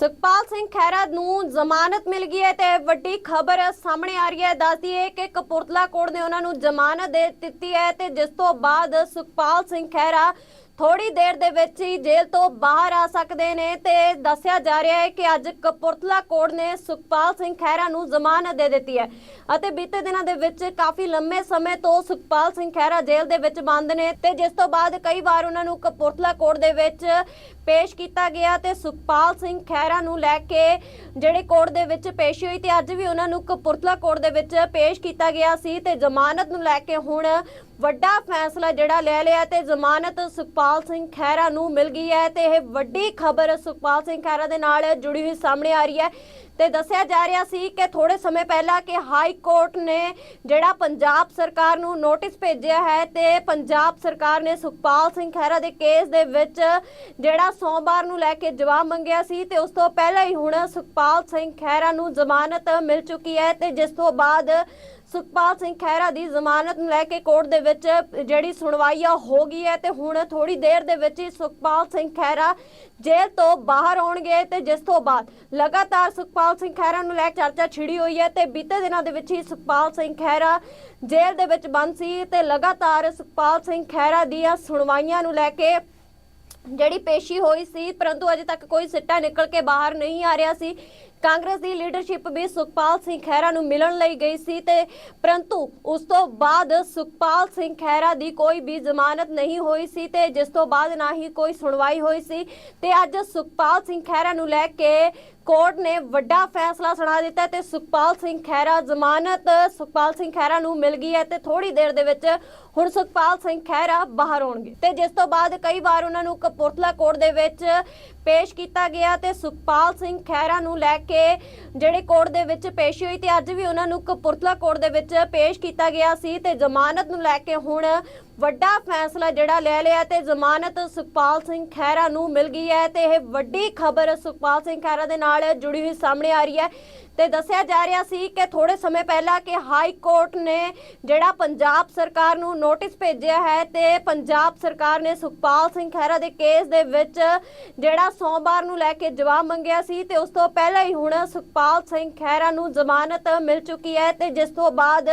ਸੁਖਪਾਲ ਸਿੰਘ ਖਹਿਰਾ ਨੂੰ ਜ਼ਮਾਨਤ ਮਿਲ ਗਈ ਹੈ ਤੇ ਵੱਡੀ ਖਬਰ ਸਾਹਮਣੇ ਆ ਰਹੀ ਹੈ। ਦੱਸਦੀ ਹੈ ਕਿ ਕਪੂਰਥਲਾ ਕੋਰਟ ਨੇ ਉਹਨਾਂ ਨੂੰ ਜ਼ਮਾਨਤ ਦੇ ਦਿੱਤੀ ਹੈ ਤੇ ਜਿਸ ਤੋਂ ਬਾਅਦ ਸੁਖਪਾਲ ਸਿੰਘ ਖਹਿਰਾ ਥੋੜੀ ਦੇਰ ਦੇ ਵਿੱਚ ਹੀ ਜੇਲ੍ਹ ਤੋਂ ਬਾਹਰ ਆ ਸਕਦੇ ਨੇ ਤੇ ਦੱਸਿਆ ਜਾ ਰਿਹਾ ਹੈ ਕਿ ਅੱਜ ਕਪੂਰਥਲਾ ਕੋਰਟ ਨੇ ਸੁਖਪਾਲ ਸਿੰਘ ਖਹਿਰਾ ਨੂੰ ਜ਼ਮਾਨਤ ਦੇ ਦਿੱਤੀ ਹੈ। ਅਤੇ ਬੀਤੇ ਦਿਨਾਂ ਦੇ ਵਿੱਚ ਕਾਫੀ ਲੰਮੇ ਸਮੇਂ ਤੋਂ ਸੁਖਪਾਲ ਸਿੰਘ ਖਹਿਰਾ ਜੇਲ੍ਹ ਦੇ ਵਿੱਚ ਬੰਦ ਨੇ ਤੇ ਜਿਸ ਤੋਂ ਬਾਅਦ ਕਈ ਵਾਰ ਉਹਨਾਂ ਨੂੰ ਕਪੂਰਥਲਾ ਕੋਰਟ ਦੇ ਵਿੱਚ ਪੇਸ਼ ਕੀਤਾ ਗਿਆ ਤੇ ਸੁਖਪਾਲ ਸਿੰਘ ਖਹਿਰਾ ਨੂੰ ਲੈ ਕੇ ਜਿਹੜੇ ਕੋਰਟ ਦੇ ਵਿੱਚ ਪੇਸ਼ੀ ਹੋਈ ਤੇ ਅੱਜ ਵੀ ਉਹਨਾਂ ਨੂੰ ਕਪੂਰਥਲਾ ਕੋਰਟ ਦੇ ਵਿੱਚ ਪੇਸ਼ ਕੀਤਾ ਗਿਆ ਸੀ ਤੇ ਜ਼ਮਾਨਤ ਨੂੰ ਲੈ ਕੇ ਹੁਣ ਵੱਡਾ ਫੈਸਲਾ ਜਿਹੜਾ ਲੈ ਲਿਆ ਤੇ ਜ਼ਮਾਨਤ ਸੁਖਪਾਲ ਸਿੰਘ ਖਹਿਰਾ ਨੂੰ ਮਿਲ ਗਈ ਹੈ ਤੇ ਇਹ ਵੱਡੀ ਖਬਰ ਸੁਖਪਾਲ ਸਿੰਘ ਖਹਿਰਾ ਦੇ ਨਾਲ ਜੁੜੀ ਹੋਈ ਸਾਹਮਣੇ ਆ ਰਹੀ ਹੈ। ਤੇ ਦੱਸਿਆ ਜਾ ਰਿਹਾ ਸੀ ਕਿ ਥੋੜੇ ਸਮੇਂ ਪਹਿਲਾਂ ਕਿ ਹਾਈ ਕੋਰਟ ਨੇ ਜਿਹੜਾ ਪੰਜਾਬ ਸਰਕਾਰ ਨੂੰ ਨੋਟਿਸ ਭੇਜਿਆ ਹੈ ਤੇ ਪੰਜਾਬ ਸਰਕਾਰ ਨੇ ਸੁਖਪਾਲ ਸਿੰਘ ਖਹਿਰਾ ਦੇ ਕੇਸ ਦੇ ਵਿੱਚ ਜਿਹੜਾ ਸੋਮਵਾਰ ਨੂੰ ਲੈ ਕੇ ਜਵਾਬ ਮੰਗਿਆ ਸੀ ਤੇ ਉਸ ਤੋਂ ਪਹਿਲਾਂ ਹੀ ਹੁਣ ਸੁਖਪਾਲ ਸਿੰਘ ਖਹਿਰਾ ਨੂੰ ਜ਼ਮਾਨਤ ਮਿਲ ਚੁੱਕੀ ਹੈ ਤੇ ਜਿਸ ਤੋਂ ਬਾਅਦ ਸੁਖਪਾਲ ਸਿੰਘ ਖਹਿਰਾ ਦੀ ਜ਼ਮਾਨਤ ਨੂੰ ਲੈ ਕੇ ਕੋਰਟ ਦੇ ਵਿੱਚ ਜਿਹੜੀ ਸੁਣਵਾਈ ਆ ਹੋ ਗਈ ਹੈ ਤੇ ਹੁਣ ਥੋੜੀ ਦੇਰ ਦੇ ਵਿੱਚ ਹੀ ਸੁਖਪਾਲ ਸਿੰਘ ਖਹਿਰਾ ਜੇਲ੍ਹ ਤੋਂ ਬਾਹਰ ਆਉਣਗੇ ਤੇ ਜਿਸ ਤੋਂ ਬਾਅਦ ਲਗਾਤਾਰ ਸੁਖਪਾਲ ਸਿੰਘ ਖਹਿਰਾ ਨੂੰ ਲੈ ਕੇ ਚਰਚਾ ਛਿੜੀ ਹੋਈ ਹੈ ਤੇ ਬੀਤੇ ਦਿਨਾਂ ਦੇ ਵਿੱਚ ਹੀ ਸੁਖਪਾਲ ਸਿੰਘ ਖਹਿਰਾ ਜੇਲ੍ਹ ਦੇ ਵਿੱਚ ਬੰਦ ਸੀ ਤੇ ਲਗਾਤਾਰ ਸੁਖਪਾਲ ਸਿੰਘ ਖਹਿਰਾ ਦੀਆਂ ਸੁਣਵਾਈਆਂ ਨੂੰ ਲੈ ਕੇ ਜਿਹੜੀ ਪੇਸ਼ੀ ਹੋਈ ਸੀ, ਪਰੰਤੂ ਅਜੇ ਤੱਕ ਕੋਈ ਸਿੱਟਾ ਨਿਕਲ ਕੇ ਬਾਹਰ ਨਹੀਂ ਆ ਰਿਹਾ ਸੀ। ਕਾਂਗਰਸ ਦੀ ਲੀਡਰਸ਼ਿਪ ਵੀ ਸੁਖਪਾਲ ਸਿੰਘ ਖਹਿਰਾ ਨੂੰ ਮਿਲਣ ਲਈ ਗਈ ਸੀ ਤੇ ਪਰੰਤੂ ਉਸ ਤੋਂ ਬਾਅਦ ਸੁਖਪਾਲ ਸਿੰਘ ਖਹਿਰਾ ਦੀ ਕੋਈ ਵੀ ਜ਼ਮਾਨਤ ਨਹੀਂ ਹੋਈ ਸੀ ਤੇ ਜਿਸ ਤੋਂ ਬਾਅਦ ਨਾ ਹੀ ਕੋਈ ਸੁਣਵਾਈ ਹੋਈ ਸੀ। ਤੇ ਅੱਜ ਸੁਖਪਾਲ ਸਿੰਘ ਖਹਿਰਾ ਨੂੰ ਲੈ ਕੇ ਕੋਰਟ ਨੇ ਵੱਡਾ ਫੈਸਲਾ ਸੁਣਾ ਦਿੱਤਾ ਤੇ ਸੁਖਪਾਲ ਸਿੰਘ ਖਹਿਰਾ ਜ਼ਮਾਨਤ ਸੁਖਪਾਲ ਸਿੰਘ ਖਹਿਰਾ ਨੂੰ ਮਿਲ ਗਈ ਹੈ ਤੇ ਥੋੜੀ ਦੇਰ ਦੇ ਵਿੱਚ ਹੁਣ ਸੁਖਪਾਲ ਸਿੰਘ ਖਹਿਰਾ ਬਾਹਰ ਆਉਣਗੇ। ਤੇ ਜਿਸ ਤੋਂ ਬਾਅਦ ਕਈ ਵਾਰ ਉਹਨਾਂ ਨੂੰ ਕਪੂਰਥਲਾ ਕੋਰਟ ਦੇ ਵਿੱਚ ਪੇਸ਼ ਕੀਤਾ ਗਿਆ ਤੇ ਸੁਖਪਾਲ ਸਿੰਘ ਖਹਿਰਾ ਨੂੰ ਲੈ ਕੇ ਜਿਹੜੇ ਕੋਰਟ ਦੇ ਵਿੱਚ ਪੇਸ਼ੀ ਹੋਈ ਤੇ ਅੱਜ ਵੀ ਉਹਨਾਂ ਨੂੰ ਕਪੂਰਥਲਾ ਕੋਰਟ ਦੇ ਵਿੱਚ ਪੇਸ਼ ਕੀਤਾ ਗਿਆ ਸੀ ਤੇ ਜ਼ਮਾਨਤ ਨੂੰ ਲੈ ਕੇ ਹੁਣ ਵੱਡਾ ਫੈਸਲਾ ਜਿਹੜਾ ਲੈ ਲਿਆ ਤੇ ਜ਼ਮਾਨਤ ਸੁਖਪਾਲ ਸਿੰਘ ਖਹਿਰਾ ਨੂੰ ਮਿਲ ਗਈ ਹੈ ਤੇ ਇਹ ਵੱਡੀ ਖਬਰ ਸੁਖਪਾਲ ਸਿੰਘ ਖਹਿਰਾ ਦੇ ਨਾਲ ਜੁੜੀ ਹੋਈ ਸਾਹਮਣੇ ਆ ਰਹੀ ਹੈ। ਤੇ ਦੱਸਿਆ ਜਾ ਰਿਹਾ ਸੀ ਕਿ ਥੋੜੇ ਸਮੇਂ ਪਹਿਲਾਂ ਕਿ ਹਾਈ ਕੋਰਟ ਨੇ ਜਿਹੜਾ ਪੰਜਾਬ ਸਰਕਾਰ ਨੂੰ ਨੋਟਿਸ ਭੇਜਿਆ ਹੈ ਤੇ ਪੰਜਾਬ ਸਰਕਾਰ ਨੇ ਸੁਖਪਾਲ ਸਿੰਘ ਖਹਿਰਾ ਦੇ ਕੇਸ ਦੇ ਵਿੱਚ ਜਿਹੜਾ ਸੋਮਵਾਰ ਨੂੰ ਲੈ ਕੇ ਜਵਾਬ ਮੰਗਿਆ ਸੀ ਤੇ ਉਸ ਤੋਂ ਪਹਿਲਾਂ ਹੀ ਹੁਣ ਸੁਖਪਾਲ ਸਿੰਘ ਖਹਿਰਾ ਨੂੰ ਜ਼ਮਾਨਤ ਮਿਲ ਚੁੱਕੀ ਹੈ ਤੇ ਜਿਸ ਤੋਂ ਬਾਅਦ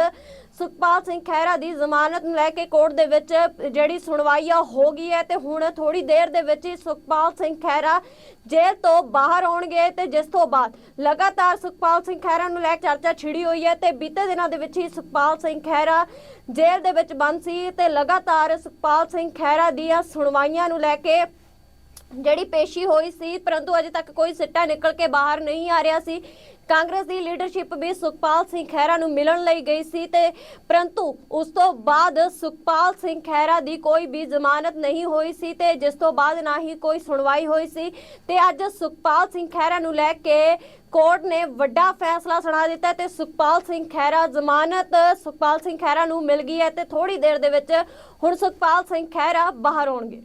ਸੁਖਪਾਲ ਸਿੰਘ ਖਹਿਰਾ ਦੀ ਜ਼ਮਾਨਤ ਨੂੰ ਲੈ ਕੇ ਕੋਰਟ ਦੇ ਵਿੱਚ ਜਿਹੜੀ ਸੁਣਵਾਈ ਆ ਹੋ ਗਈ ਹੈ ਤੇ ਹੁਣ ਥੋੜੀ ਦੇਰ ਦੇ ਵਿੱਚ ਹੀ ਸੁਖਪਾਲ ਸਿੰਘ ਖਹਿਰਾ ਜੇਲ੍ਹ ਤੋਂ ਬਾਹਰ ਆਉਣਗੇ ਤੇ ਜਿਸ ਤੋਂ ਬਾਅਦ ਲਗਾਤਾਰ ਸੁਖਪਾਲ ਸਿੰਘ ਖਹਿਰਾ ਨੂੰ ਲੈ ਕੇ ਚਰਚਾ ਛਿੜੀ ਹੋਈ ਹੈ ਤੇ ਬੀਤੇ ਦਿਨਾਂ ਦੇ ਵਿੱਚ ਹੀ ਸੁਖਪਾਲ ਸਿੰਘ ਖਹਿਰਾ ਜੇਲ੍ਹ ਦੇ ਵਿੱਚ ਬੰਦ ਸੀ ਤੇ ਲਗਾਤਾਰ ਸੁਖਪਾਲ ਸਿੰਘ ਖਹਿਰਾ ਦੀਆਂ ਸੁਣਵਾਈਆਂ ਨੂੰ ਲੈ ਕੇ ਜਿਹੜੀ ਪੇਸ਼ੀ ਹੋਈ ਸੀ, ਪਰੰਤੂ ਅਜੇ ਤੱਕ ਕੋਈ ਸਿੱਟਾ ਨਿਕਲ ਕੇ ਬਾਹਰ ਨਹੀਂ ਆ ਰਿਹਾ ਸੀ। ਕਾਂਗਰਸ ਦੀ ਲੀਡਰਸ਼ਿਪ ਵੀ ਸੁਖਪਾਲ ਸਿੰਘ ਖਹਿਰਾ ਨੂੰ ਮਿਲਣ ਲਈ ਗਈ ਸੀ ਤੇ ਪਰੰਤੂ ਉਸ ਤੋਂ ਬਾਅਦ ਸੁਖਪਾਲ ਸਿੰਘ ਖਹਿਰਾ ਦੀ ਕੋਈ ਵੀ ਜ਼ਮਾਨਤ ਨਹੀਂ ਹੋਈ ਸੀ ਤੇ ਜਿਸ ਤੋਂ ਬਾਅਦ ਨਾ ਹੀ ਕੋਈ ਸੁਣਵਾਈ ਹੋਈ ਸੀ। ਤੇ ਅੱਜ ਸੁਖਪਾਲ ਸਿੰਘ ਖਹਿਰਾ ਨੂੰ ਲੈ ਕੇ ਕੋਰਟ ਨੇ ਵੱਡਾ ਫੈਸਲਾ ਸੁਣਾ ਦਿੱਤਾ ਤੇ ਸੁਖਪਾਲ ਸਿੰਘ ਖਹਿਰਾ ਜ਼ਮਾਨਤ ਸੁਖਪਾਲ ਸਿੰਘ ਖਹਿਰਾ ਨੂੰ ਮਿਲ ਗਈ ਹੈ ਤੇ ਥੋੜੀ ਦੇਰ ਦੇ ਵਿੱਚ ਹੁਣ ਸੁਖਪਾਲ ਸਿੰਘ ਖਹਿਰਾ ਬਾਹਰ ਆਉਣਗੇ।